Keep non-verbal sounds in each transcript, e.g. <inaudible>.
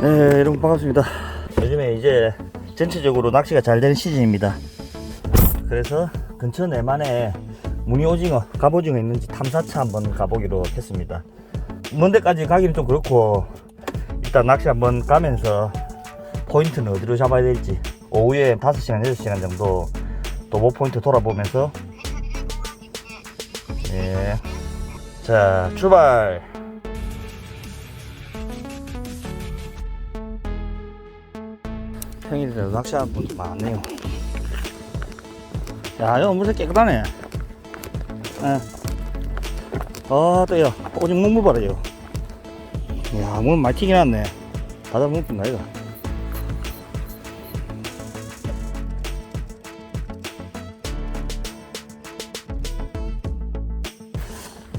네, 여러분 반갑습니다. 요즘에 이제 전체적으로 낚시가 잘 되는 시즌입니다. 그래서 근처 내만에 무늬 오징어, 갑오징어 있는지 탐사차 한번 가보기로 했습니다. 먼 데까지 가기는 좀 그렇고 일단 낚시 한번 가면서 포인트는 어디로 잡아야 될지 오후에 5시간, 6시간 정도 도보 포인트 돌아보면서 예. 자, 출발! 평일에도 낚시하는 분도 많네요. 야, 여기 물색 깨끗하네. 예. 아, 또요. 오징어 먹물 봐라요. 야, 물 많이 튀긴 났네. 바다 물뿐 아이가.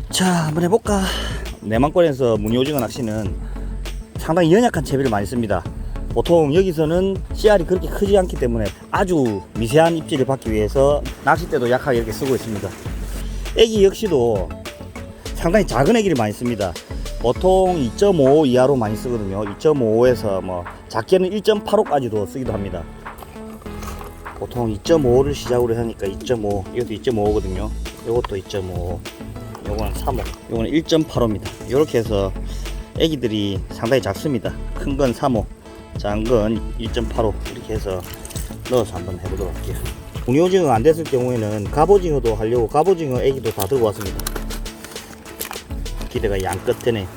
자, 한번 해볼까? 내만권에서 무늬오징어 낚시는 상당히 연약한 채비를 많이 씁니다. 보통 여기서는 씨알이 그렇게 크지 않기 때문에 아주 미세한 입질을 받기 위해서 낚싯대도 약하게 이렇게 쓰고 있습니다. 애기 역시도 상당히 작은 애기를 많이 씁니다. 보통 2.5 이하로 많이 쓰거든요. 2.5에서 뭐 작게는 1.85까지도 쓰기도 합니다. 보통 2.5를 시작으로 하니까 2.5 이것도 2.5거든요. 이것도 2.5 요거는 3호 요거는 1.85입니다. 이렇게 해서 애기들이 상당히 작습니다. 큰 건 3호 건1.85 이렇게 해서 넣어서 한번 해보도록 할게요. 공유오징어가 안 됐을 경우에는 갑오징어도 하려고 갑오징어 애기도 다 들고 왔습니다. 기대가 양끝 되네.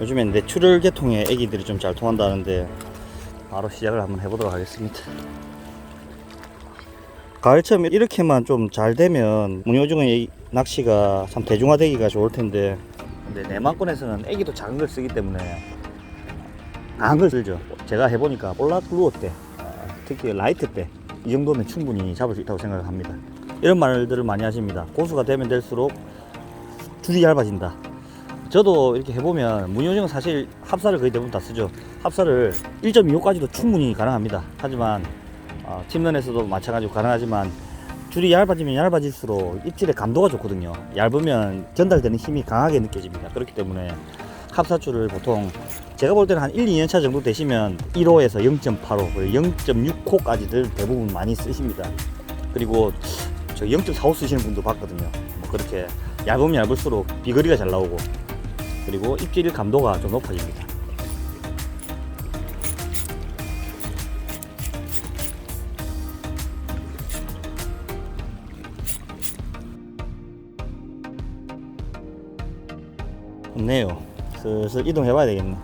요즘엔 내추럴 계통의 애기들이 좀 잘 통한다는데 바로 시작을 한번 해보도록 하겠습니다. 가을처럼 이렇게만 좀 잘 되면 문효중어 낚시가 참 대중화되기가 좋을 텐데 근데 내만권에서는 애기도 작은 걸 쓰기 때문에 걸 쓰죠. 제가 해보니까 볼라 플루어 때 아, 특히 라이트 때 이 정도면 충분히 잡을 수 있다고 생각합니다. 이런 말들을 많이 하십니다. 고수가 되면 될수록 줄이 얇아진다. 저도 이렇게 해보면 문효중은 사실 합사를 거의 대부분 다 쓰죠. 합사를 1.25까지도 충분히 가능합니다. 하지만 어, 팀런에서도 마찬가지로 가능하지만 줄이 얇아지면 얇아질수록 입질의 감도가 좋거든요. 얇으면 전달되는 힘이 강하게 느껴집니다. 그렇기 때문에 합사줄을 보통 제가 볼 때는 한 1, 2년 차 정도 되시면 1호에서 0.85, 0.6호까지들 대부분 많이 쓰십니다. 그리고 저 0.45 쓰시는 분도 봤거든요. 뭐 그렇게 얇으면 얇을수록 비거리가 잘 나오고 그리고 입질 감도가 좀 높아집니다. 없네요. 슬슬 이동해 봐야 되겠네.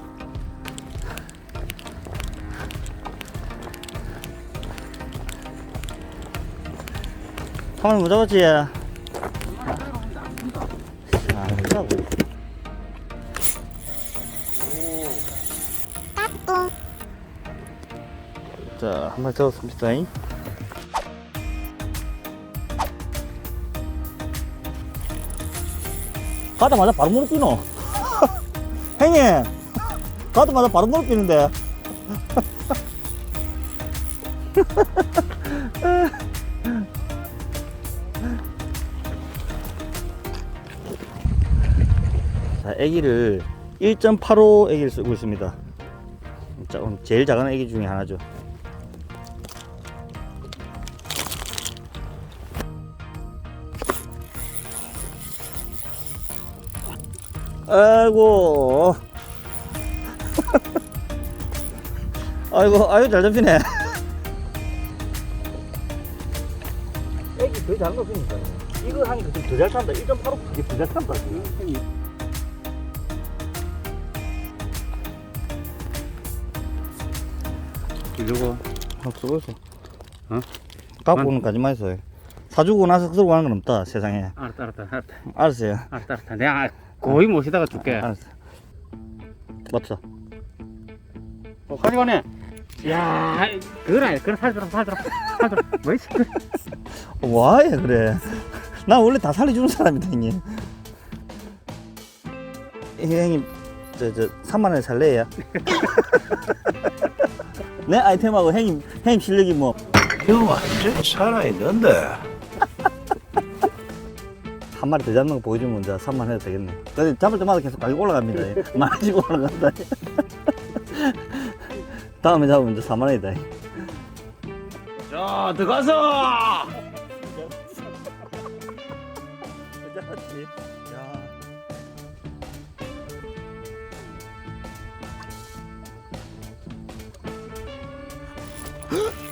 한번 못 잡았지? 아, 뭐라고? 자, 한 마리 잡았습니다. 가자마자 바로 무릎 끼노. 형님, 가자마자 바로 무릎 끼는데. <laughs> 자, 애기를 1.85 애기를 쓰고 있습니다. 자, 제일 작은 애기 중에 하나죠. 아이고. <laughs> 아이고, 아이고, 잘 잡히네. 애기 더 작은 거 쓰니까. 이거 하니까 좀 더 잘 탄다. 1.85 그게 더 잘 탄다. 한번 써보소. 어? 갖고 오는 까지만 했어요. 사주고 나서 쓰고 가는 건 없다, 세상에. 알았다 알았다 알았다 알았어요. 알았다 알았다 내가 거의 모시다가 줄게 알았어. 맞다. 어, 가져가네 야 그래 그래 살들어 살들어 살들어 뭐이 와예 <laughs> 그래. 나 원래 다 살려주는 사람이다 형님. 예, 형님 저저 3만 원에 살래요? <laughs> 내 아이템하고 형님 형님 실력이 뭐한형 완전 살아있는데 한 마리 더 잡는 거 보여주면 이제 3만 해도 되겠네. 근데 잡을 때마다 계속 가격 올라갑니다. <laughs> 많이씩 올라간다. <laughs> 다음에 잡으면 이제 4만 원이다. 자 들어가서 <laughs>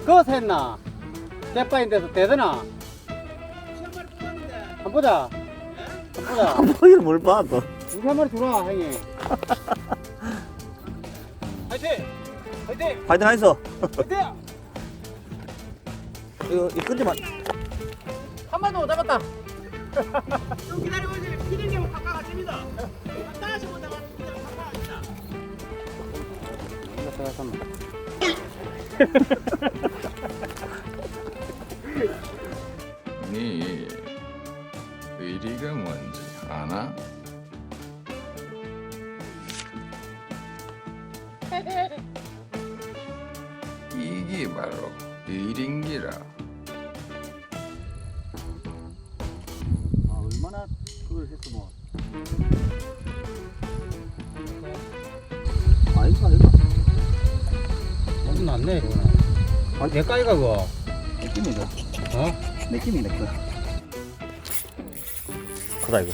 그거 샜나? 대파인데서 되더나? 한 보자. 한 보자. 거기를 뭘 봐, 또. 우리 한 마리 들어와, 형님. <laughs> 화이팅! 화이팅! 파이팅 하이소. 화이팅! <laughs> 이거, 이 끈지만. 한 마리 더 잡았다. 좀 기다려보세요. 피디님은 가까가 됩니다. 간단하신 분다가 그냥 가까가 됩니다. 네 의리가 <laughs> 뭔지 아나? 이게 바로 의린기라 났네, 이거는. 아, 내 까이가, 그거. 느낌이다. 어? 느낌이다, 크. 크다, 이거.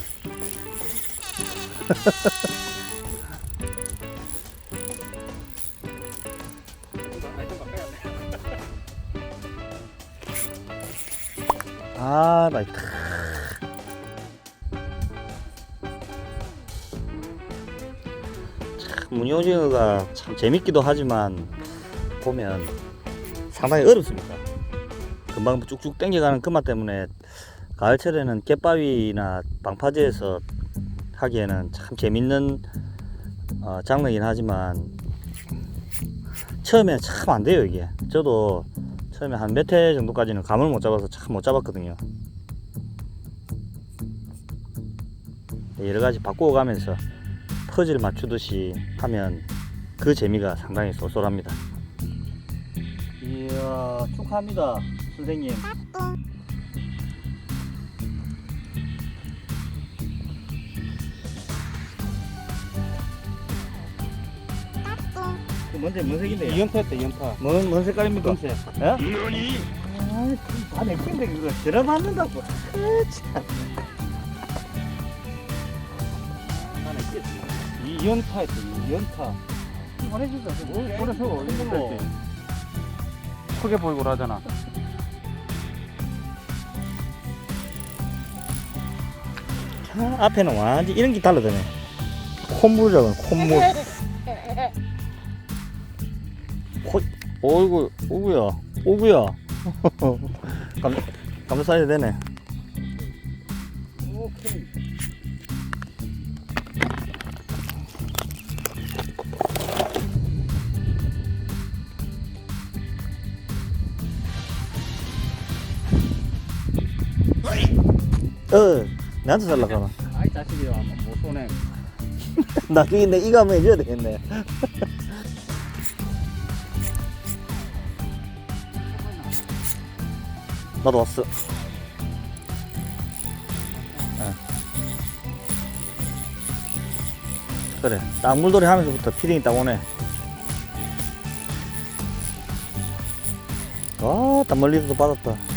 <laughs> 아, 나, 크. 참, 문효징어가 참 재밌기도 하지만, 보면 상당히 어렵습니다. 금방 쭉쭉 당겨가는 그맛 때문에 가을철에는 갯바위나 방파제에서 하기에는 참 재밌는 어, 장르이긴 하지만 처음에 참 안 돼요 이게. 저도 처음에 한 몇 회 정도까지는 감을 못 잡아서 참 못 잡았거든요. 여러 가지 바꾸어 가면서 퍼즐 맞추듯이 하면 그 재미가 상당히 쏠쏠합니다 이야 축하합니다 선생님 뭔데 뭔 색인데? 연타 했다, 연타. 뭔, 뭔 색깔입니까? 검색. 예? 너니? 아, 내 낀데 그거 들어맞는다고. 참. 이 연타 했다, 이 연타. 보내주세요. 뭐, 보내서 이런 거. 크게 보이고 하잖아. 아, 앞에는 완전 이런 게 달라드네. 콧물이라고 콧물. 코, 어이구, 오구야, 오구야. <laughs> 감, 감자 사야 되네. 오케이. 어, 나한테 살라고 하나. 아이, 자식이야. 못 쏘네. 나중에 내 이거 한번 해줘야 되겠네. <laughs> 나도 왔어. 어. 그래, 딱 물놀이 하면서부터 피딩이 딱 오네. 아, 딱 멀리서도 받았다.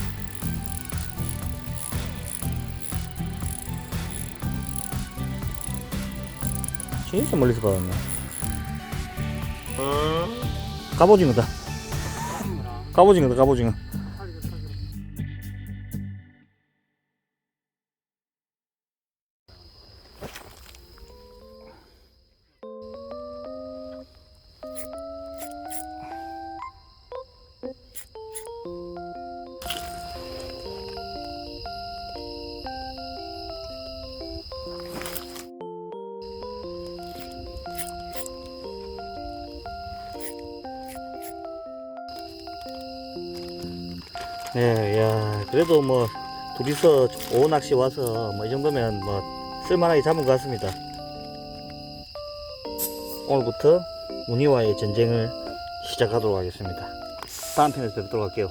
진짜 멀리서 받았네. 갑오징어다. 갑오징어다, 갑오징어. 네, 야, 그래도 뭐 둘이서 오후 낚시 와서 뭐 이 정도면 뭐 쓸만하게 잡은 것 같습니다. 오늘부터 무늬와의 전쟁을 시작하도록 하겠습니다. 다음 편에서 뵙도록 할게요.